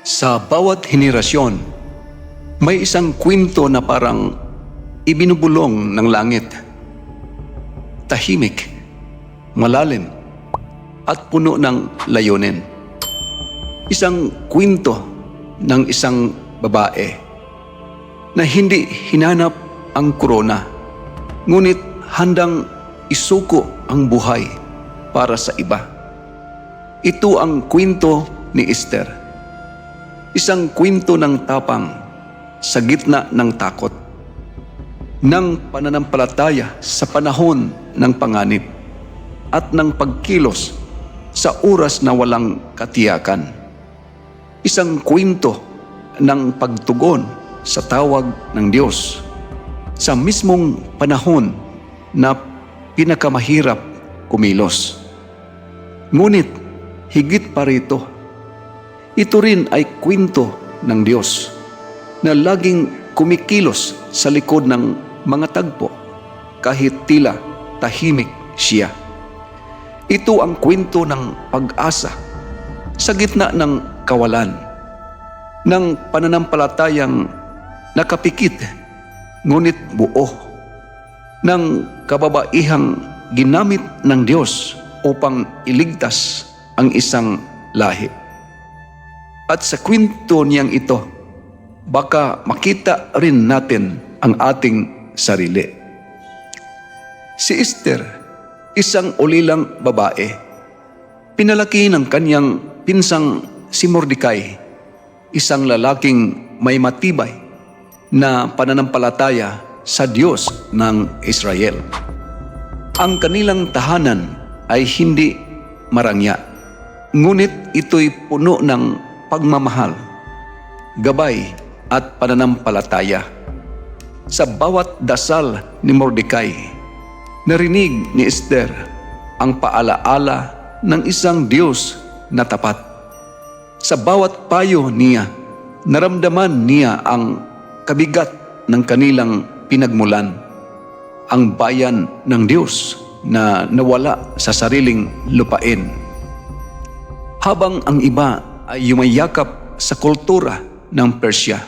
Sa bawat henerasyon, may isang kwento na parang ibinubulong ng langit. Tahimik, malalim, at puno ng layunin. Isang kwento ng isang babae na hindi hinanap ang korona, ngunit handang isuko ang buhay para sa iba. Ito ang kwento ni Esther. Isang kwento ng tapang sa gitna ng takot, ng pananampalataya sa panahon ng panganib, at ng pagkilos sa oras na walang katiyakan. Isang kwento ng pagtugon sa tawag ng Diyos sa mismong panahon na pinakamahirap kumilos. Ngunit higit pa rito, ito rin ay kwento ng Diyos na laging kumikilos sa likod ng mga tagpo kahit tila tahimik siya. Ito ang kwento ng pag-asa sa gitna ng kawalan, ng pananampalatayang nakapikit ngunit buo, ng kababaihang ginamit ng Diyos upang iligtas ang isang lahi. At sa kwento niyang ito, baka makita rin natin ang ating sarili. Si Esther, isang ulilang babae, pinalaki ng kanyang pinsang si Mordecai, isang lalaking may matibay na pananampalataya sa Diyos ng Israel. Ang kanilang tahanan ay hindi marangya, ngunit ito'y puno ng pagmamahal, gabay at pananampalataya. Sa bawat dasal ni Mordecai, narinig ni Esther ang paalaala ng isang Diyos na tapat. Sa bawat payo niya, naramdaman niya ang kabigat ng kanilang pinagmulan, ang bayan ng Diyos na nawala sa sariling lupain. Habang ang iba ay yumayakap sa kultura ng Persya,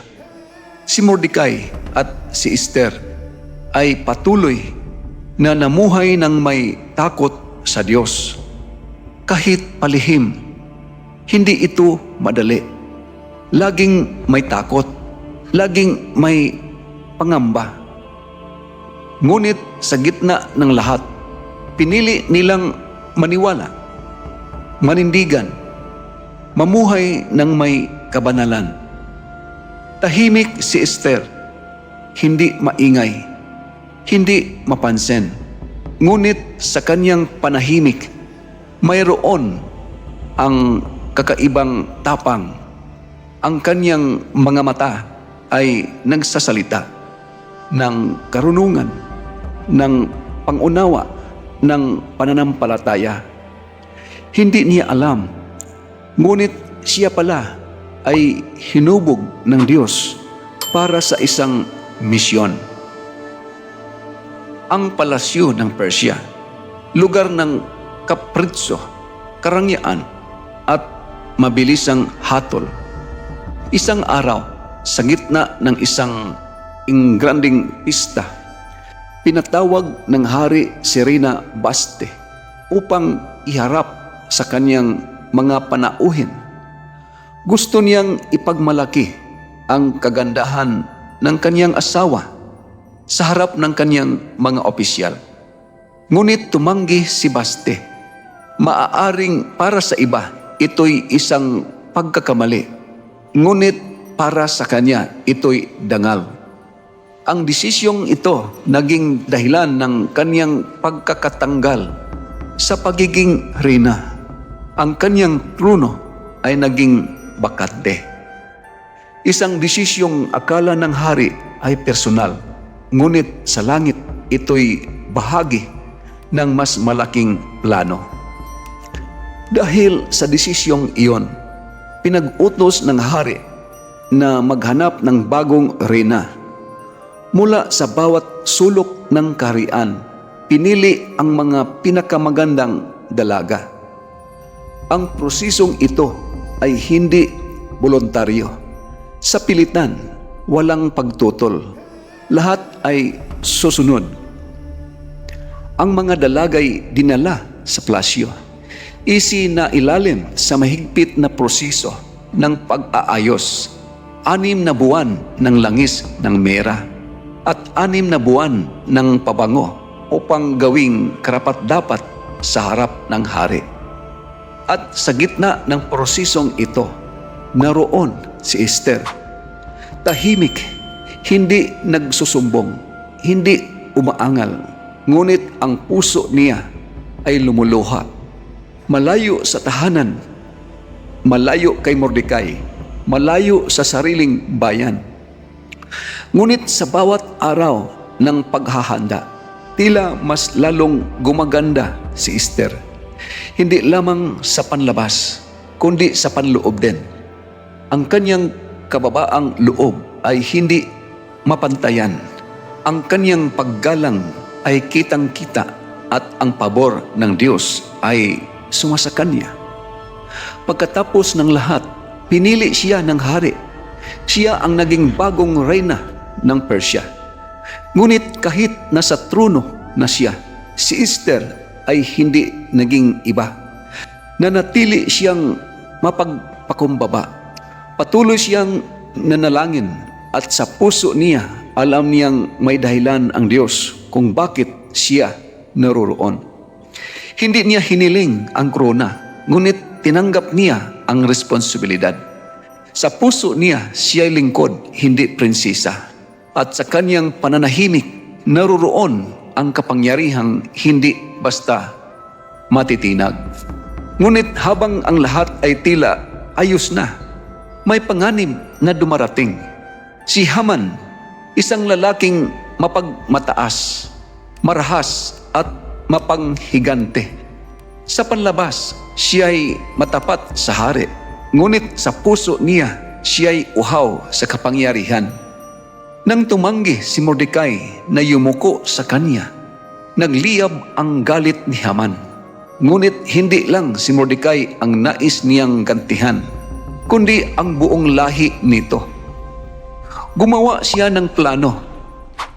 si Mordecai at si Esther ay patuloy na namuhay ng may takot sa Diyos. Kahit palihim, hindi ito madali. Laging may takot, laging may pangamba. Ngunit sa gitna ng lahat, pinili nilang maniwala, manindigan, mamuhay ng may kabanalan. Tahimik si Esther, hindi maingay, hindi mapansin. Ngunit sa kanyang panahimik, mayroon ang kakaibang tapang. Ang kanyang mga mata ay nagsasalita ng karunungan, ng pangunawa, ng pananampalataya. Hindi niya alam, ngunit siya pala ay hinubog ng Diyos para sa isang misyon. Ang palasyo ng Persya, lugar ng kapritso, karangyaan at mabilisang hatol. Isang araw, sa gitna ng isang ingranding pista, pinatawag ng Hari Serena Baste upang iharap sa kanyang mga panauhin. Gusto niyang ipagmalaki ang kagandahan ng kanyang asawa sa harap ng kanyang mga opisyal. Ngunit tumanggi si Baste. Maaaring para sa iba, ito'y isang pagkakamali. Ngunit para sa kanya, ito'y dangal. Ang desisyong ito naging dahilan ng kanyang pagkakatanggal sa pagiging reyna. Ang kanyang trono ay naging bakante. Isang desisyong akala ng hari ay personal, ngunit sa langit ito'y bahagi ng mas malaking plano. Dahil sa desisyong iyon, pinag-utos ng hari na maghanap ng bagong reyna. Mula sa bawat sulok ng kaharian, pinili ang mga pinakamagandang dalaga. Ang prosesong ito ay hindi voluntaryo. Sa pilitan, walang pagtutol. Lahat ay susunod. Ang mga dalagay dinala sa plasyo. Isi na ilalim sa mahigpit na proseso ng pag-aayos. Anim na buwan ng langis ng mera at anim na buwan ng pabango upang gawing karapat-dapat sa harap ng hari. At sa gitna ng prosesong ito, naroon si Esther. Tahimik, hindi nagsusumbong, hindi umaangal, ngunit ang puso niya ay lumuluha. Malayo sa tahanan, malayo kay Mordecai, malayo sa sariling bayan. Ngunit sa bawat araw ng paghahanda, tila mas lalong gumaganda si Esther. Hindi lamang sa panlabas, kundi sa panloob din. Ang kanyang kababaang loob ay hindi mapantayan. Ang kanyang paggalang ay kitang-kita at ang pabor ng Diyos ay sumasa kanya. Pagkatapos ng lahat, pinili siya ng hari. Siya ang naging bagong reyna ng Persia. Ngunit kahit nasa trono na siya, si Esther ay hindi naging iba. Nanatili siyang mapagpakumbaba. Patuloy siyang nanalangin at sa puso niya alam niyang may dahilan ang Diyos kung bakit siya naroroon. Hindi niya hiniling ang krona, ngunit tinanggap niya ang responsibilidad. Sa puso niya, siya lingkod, hindi prinsesa. At sa kanyang pananahimik, naroroon ang kapangyarihang hindi basta matitinag. Ngunit habang ang lahat ay tila ayos na, may panganib na dumarating. Si Haman, isang lalaking mapagmataas, marahas at mapanghigante. Sa panlabas, siya'y matapat sa hari, ngunit sa puso niya, siya'y uhaw sa kapangyarihan. Nang tumanggi si Mordecai na yumuko sa kanya, nagliyab ang galit ni Haman. Ngunit hindi lang si Mordecai ang nais niyang gantihan, kundi ang buong lahi nito. Gumawa siya ng plano.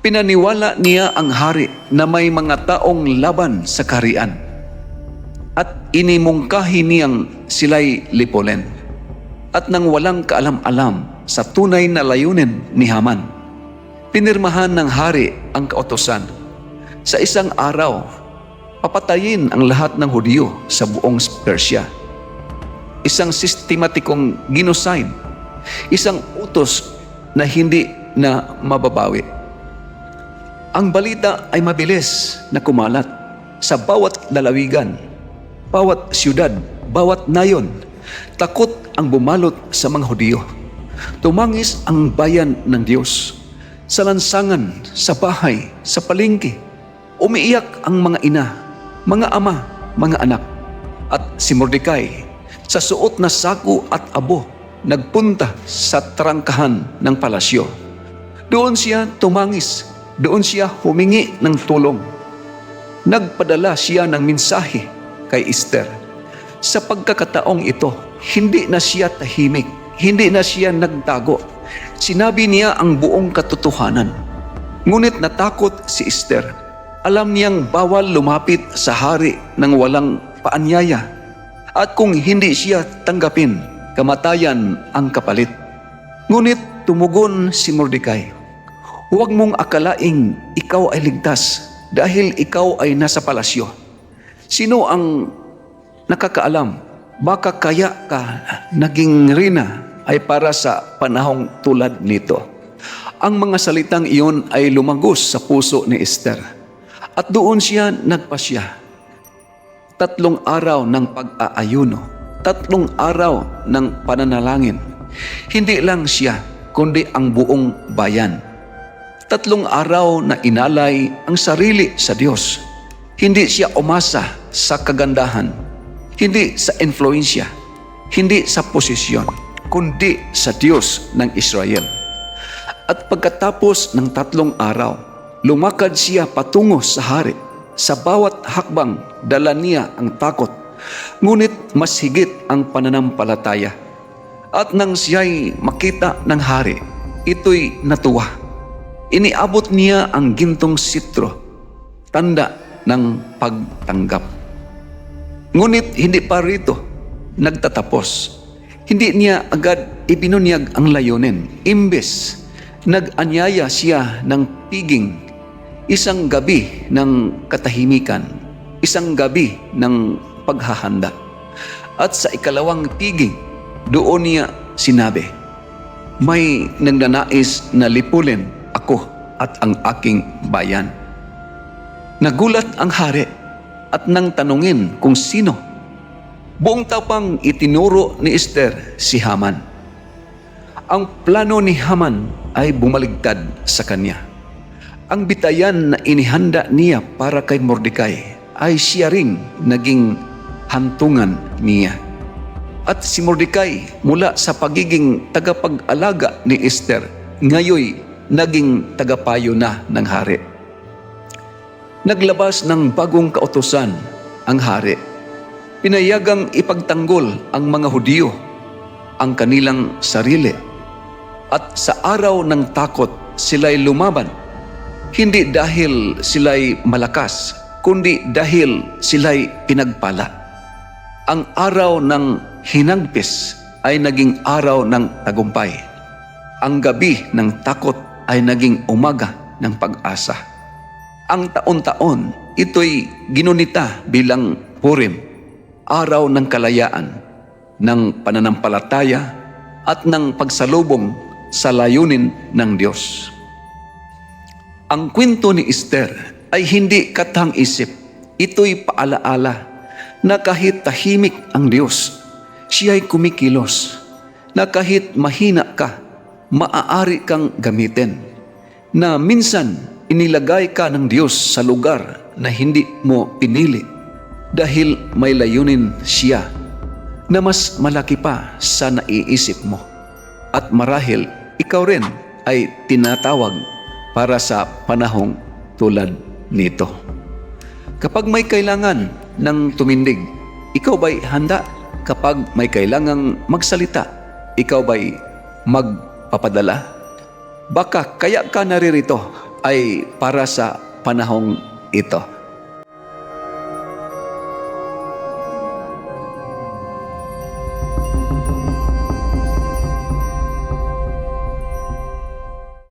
Pinaniwala niya ang hari na may mga taong laban sa karian. At inimungkahi niyang sila'y lipolen. At nang walang kaalam-alam sa tunay na layunin ni Haman, pinirmahan ng hari ang kautosan. Sa isang araw, papatayin ang lahat ng Hudyo sa buong Persia. Isang sistematikong genocide, isang utos na hindi na mababawi. Ang balita ay mabilis na kumalat sa bawat lalawigan, bawat siyudad, bawat nayon. Takot ang bumalot sa mga Hudyo. Tumangis ang bayan ng Diyos. Sa lansangan, sa bahay, sa palengke, umiiyak ang mga ina, mga ama, mga anak. At si Mordecai, sa suot na sako at abo, nagpunta sa trangkahan ng palasyo. Doon siya tumangis, doon siya humingi ng tulong. Nagpadala siya ng mensahe kay Esther. Sa pagkakataong ito, hindi na siya tahimik, hindi na siya nagtago. Sinabi niya ang buong katotohanan. Ngunit natakot si Esther. Alam niyang bawal lumapit sa hari ng walang paanyaya. At kung hindi siya tanggapin, kamatayan ang kapalit. Ngunit tumugon si Mordecai, Huwag mong akalaing ikaw ay ligtas dahil ikaw ay nasa palasyo. Sino ang nakakaalam? Baka kaya ka naging rina ay para sa panahong tulad nito. Ang mga salitang iyon ay lumagos sa puso ni Esther. At doon siya nagpasya. Tatlong araw ng pag-aayuno. Tatlong araw ng pananalangin. Hindi lang siya, kundi ang buong bayan. Tatlong araw na inalay ang sarili sa Diyos. Hindi siya umasa sa kagandahan, hindi sa influensya, hindi sa posisyon, kundi sa Diyos ng Israel. At pagkatapos ng tatlong araw, lumakad siya patungo sa hari. Sa bawat hakbang, dala niya ang takot. Ngunit mas higit ang pananampalataya. At nang siya'y makita ng hari, ito'y natuwa. Iniabot niya ang gintong sitro, tanda ng pagtanggap. Ngunit hindi pa rito nagtatapos. Hindi niya agad ibinunyag ang layunin. Imbes, nag-anyaya siya ng piging, isang gabi ng katahimikan, isang gabi ng paghahanda. At sa ikalawang piging, doon niya sinabi, May nagnanais na lipulin ako at ang aking bayan. Nagulat ang hari at nang tanungin kung sino. Buong tapang itinuro ni Esther si Haman. Ang plano ni Haman ay bumaligtad sa kanya. Ang bitayan na inihanda niya para kay Mordecai ay siya ring naging hantungan niya. At si Mordecai mula sa pagiging tagapag-alaga ni Esther, ngayoy naging tagapayo na ng hari. Naglabas ng bagong kautosan ang hari. Pinayagang ipagtanggol ang mga Hudyo ang kanilang sarili. At sa araw ng takot, sila'y lumaban. Hindi dahil sila'y malakas, kundi dahil sila'y pinagpala. Ang araw ng hinagpis ay naging araw ng tagumpay. Ang gabi ng takot ay naging umaga ng pag-asa. Ang taon-taon, ito'y ginunita bilang Purim, araw ng kalayaan, ng pananampalataya at ng pagsalubong sa layunin ng Diyos. Ang kwento ni Esther ay hindi katang-isip. Ito'y paalaala na kahit tahimik ang Diyos, siya'y kumikilos. Na kahit mahina ka, maaari kang gamitin. Na minsan inilagay ka ng Diyos sa lugar na hindi mo pinili dahil may layunin siya na mas malaki pa sa naiisip mo. At marahil ikaw rin ay tinatawag para sa panahong tulad nito. Kapag may kailangan ng tumindig, ikaw ba'y handa? Kapag may kailangang magsalita, ikaw ba'y magpapadala? Baka kaya ka naririto ay para sa panahong ito.